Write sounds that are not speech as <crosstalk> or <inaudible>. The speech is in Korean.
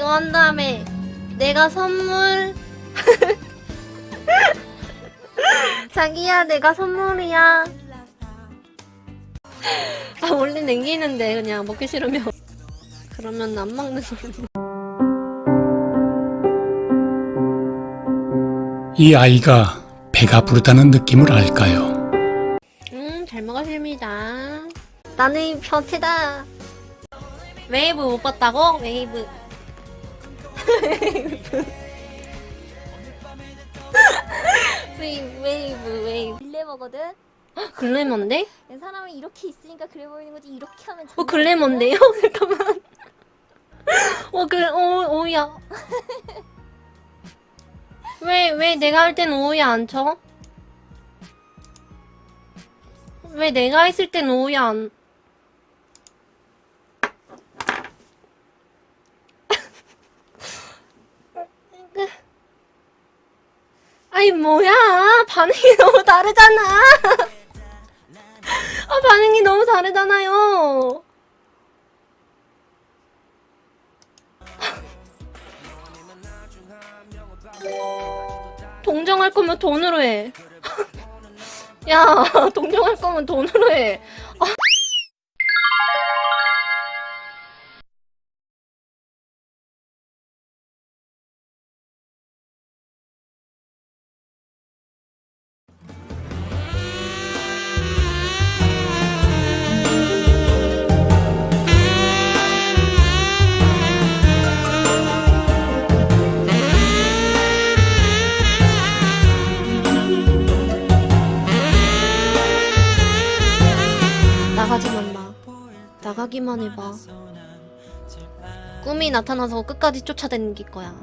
이거 한 다음에 내가 선물 <laughs> 자기야 내가 선물이야 아 원래 남기는데 그냥 먹기 싫으면 그러면 안 먹는 걸로 이 아이가 배가 부르다는 느낌을 알까요? 음, 잘 먹었습니다. 나는 변태다. 웨이브 못 봤다고? 웨이브. 웨이브, 웨이브, 웨이브. 글래머거든? 글래머인데? 사람이 이렇게 있으니까 그래 보이는 거지 이렇게 하면 어, 글래머인데요? <laughs> 잠깐만. 어, 글, 오, 오야. 왜, 왜 내가 할 땐 오야 안 쳐? 왜 내가 했을 땐 오야 안. 뭐야. 반응이 <laughs> 너무 다르잖아. 아, 반응이 너무 다르잖아요. <laughs> 동정할 거면 돈으로 해. <laughs> 야, 동정할 거면 돈으로 해. 아. 나가지만 마. 나가기만 해봐. 꿈이 나타나서 끝까지 쫓아다닐 거야.